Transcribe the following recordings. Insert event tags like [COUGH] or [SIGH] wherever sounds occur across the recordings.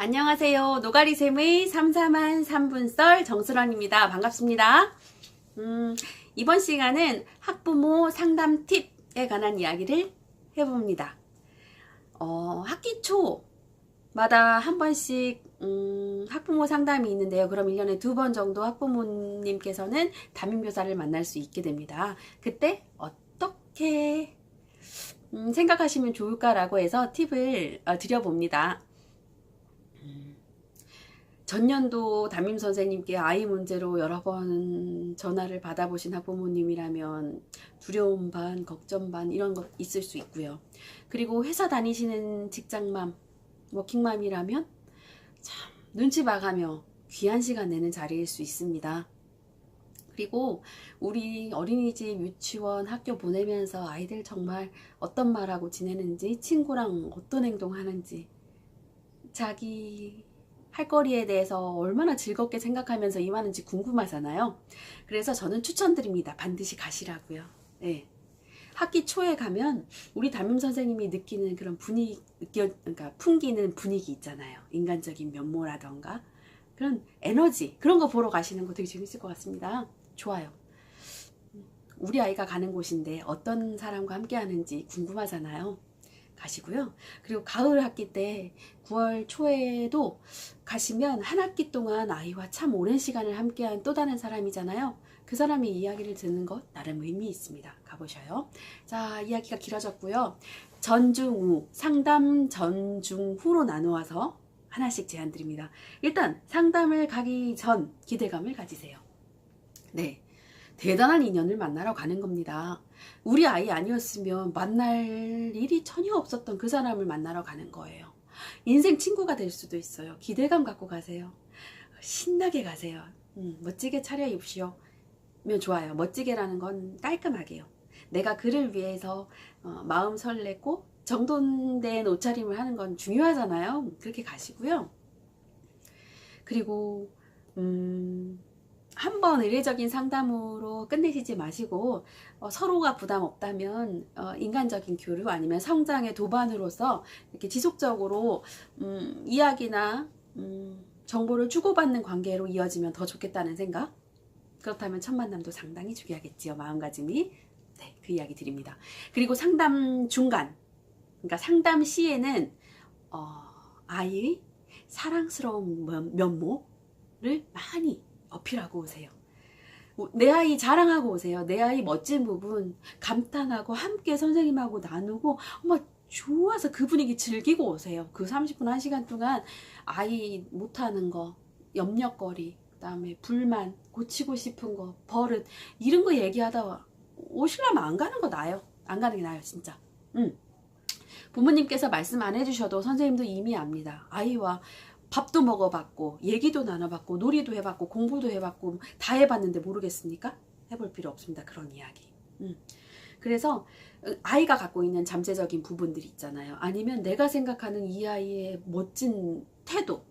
안녕하세요. 노가리샘의 삼삼한 3분썰 정수란입니다. 반갑습니다. 음, 이번 시간은 학부모 상담 팁에 관한 이야기를 해봅니다. 어, 학기 초마다 한 번씩 음, 학부모 상담이 있는데요. 그럼 1년에 두 번 정도 학부모님께서는 담임교사를 만날 수 있게 됩니다. 그때 어떻게 음, 생각하시면 좋을까라고 해서 팁을 어, 드려봅니다. 전년도 담임 선생님께 아이 문제로 여러 번 전화를 받아보신 학부모님이라면 두려움 반, 걱정 반 이런 것 있을 수 있고요. 그리고 회사 다니시는 직장맘, 워킹맘이라면 참 눈치 봐가며 귀한 시간 내는 자리일 수 있습니다. 그리고 우리 어린이집, 유치원, 학교 보내면서 아이들 정말 어떤 말하고 지내는지, 친구랑 어떤 행동하는지, 자기 할 거리에 대해서 얼마나 즐겁게 생각하면서 임하는지 궁금하잖아요. 그래서 저는 추천드립니다. 반드시 가시라고요. 네. 학기 초에 가면 우리 담임 선생님이 느끼는 그런 분위기, 느껴, 그러니까 풍기는 분위기 있잖아요. 인간적인 면모라던가 그런 에너지 그런 거 보러 가시는 거 되게 재밌을 것 같습니다. 좋아요. 우리 아이가 가는 곳인데 어떤 사람과 함께 하는지 궁금하잖아요. 가시고요. 그리고 가을 학기 때 9월 초에도 가시면 한 학기 동안 아이와 참 오랜 시간을 함께한 또 다른 사람이잖아요. 그 사람의 이야기를 듣는 것 나름 의미 있습니다. 가보셔요. 자, 이야기가 길어졌고요. 전중후, 상담 전중후로 나누어서 하나씩 제안 드립니다. 일단 상담을 가기 전 기대감을 가지세요. 네. 대단한 인연을 만나러 가는 겁니다. 우리 아이 아니었으면 만날 일이 전혀 없었던 그 사람을 만나러 가는 거예요. 인생 친구가 될 수도 있어요. 기대감 갖고 가세요. 신나게 가세요. 음, 멋지게 차려입으시오. 면 좋아요. 멋지게라는 건 깔끔하게요. 내가 그를 위해서 어, 마음 설레고 정돈된 옷차림을 하는 건 중요하잖아요. 그렇게 가시고요. 그리고 음, 한 번 의례적인 상담으로 끝내시지 마시고 어, 서로가 부담 없다면 어, 인간적인 교류 아니면 성장의 도반으로서 이렇게 지속적으로 음, 이야기나 음, 정보를 주고받는 관계로 이어지면 더 좋겠다는 생각? 그렇다면 첫 만남도 상당히 중요하겠지요 마음가짐이? 네, 그 이야기 드립니다. 그리고 상담 중간 그러니까 상담 시에는 어, 아이의 사랑스러운 면모를 많이 어필하고 오세요. 내 아이 자랑하고 오세요. 내 아이 멋진 부분 감탄하고 함께 선생님하고 나누고 어머 좋아서 그 분위기 즐기고 오세요. 그 30분 1시간 동안 아이 못하는 거 염려거리 그다음에 불만 고치고 싶은 거 버릇 이런 거 얘기하다 오시려면 안 가는 거 나요. 안 가는 게 나요 진짜. 음. 부모님께서 말씀 안 해주셔도 선생님도 이미 압니다. 아이와 밥도 먹어봤고 얘기도 나눠봤고 놀이도 해봤고 공부도 해봤고 다 해봤는데 모르겠습니까? 해볼 필요 없습니다. 그런 이야기. 음. 그래서 아이가 갖고 있는 잠재적인 부분들이 있잖아요. 아니면 내가 생각하는 이 아이의 멋진 태도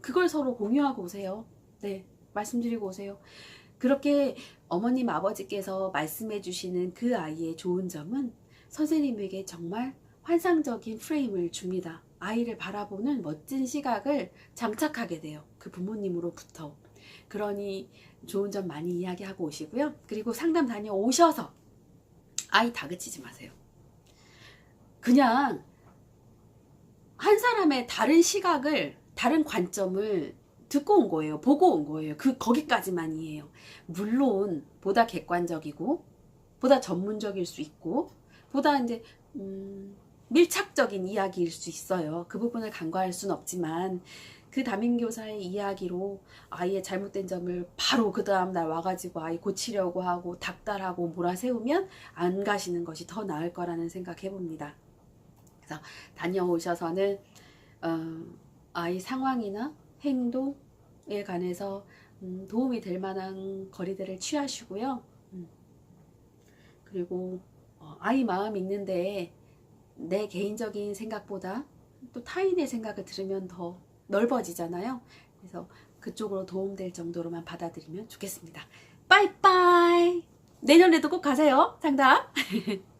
그걸 서로 공유하고 오세요. 네, 말씀드리고 오세요. 그렇게 어머님 아버지께서 말씀해 주시는 그 아이의 좋은 점은 선생님에게 정말 환상적인 프레임을 줍니다. 아이를 바라보는 멋진 시각을 장착하게 돼요. 그 부모님으로부터. 그러니 좋은 점 많이 이야기하고 오시고요. 그리고 상담 다녀오셔서 아이 다그치지 마세요. 그냥 한 사람의 다른 시각을, 다른 관점을 듣고 온 거예요. 보고 온 거예요. 그, 거기까지만이에요. 물론, 보다 객관적이고, 보다 전문적일 수 있고, 보다 이제, 음, 밀착적인 이야기일 수 있어요. 그 부분을 간과할 수는 없지만 그 담임교사의 이야기로 아이의 잘못된 점을 바로 그 다음날 와가지고 아이 고치려고 하고 닥달하고 몰아세우면 안 가시는 것이 더 나을 거라는 생각 해 봅니다. 그래서 다녀오셔서는 어, 아이 상황이나 행동에 관해서 음, 도움이 될 만한 거리들을 취하시고요. 음. 그리고 어, 아이 마음 있는데 내 개인적인 생각보다 또 타인의 생각을 들으면 더 넓어지잖아요. 그래서 그쪽으로 도움될 정도로만 받아들이면 좋겠습니다. 빠이빠이! 내년에도 꼭 가세요. 상담! [LAUGHS]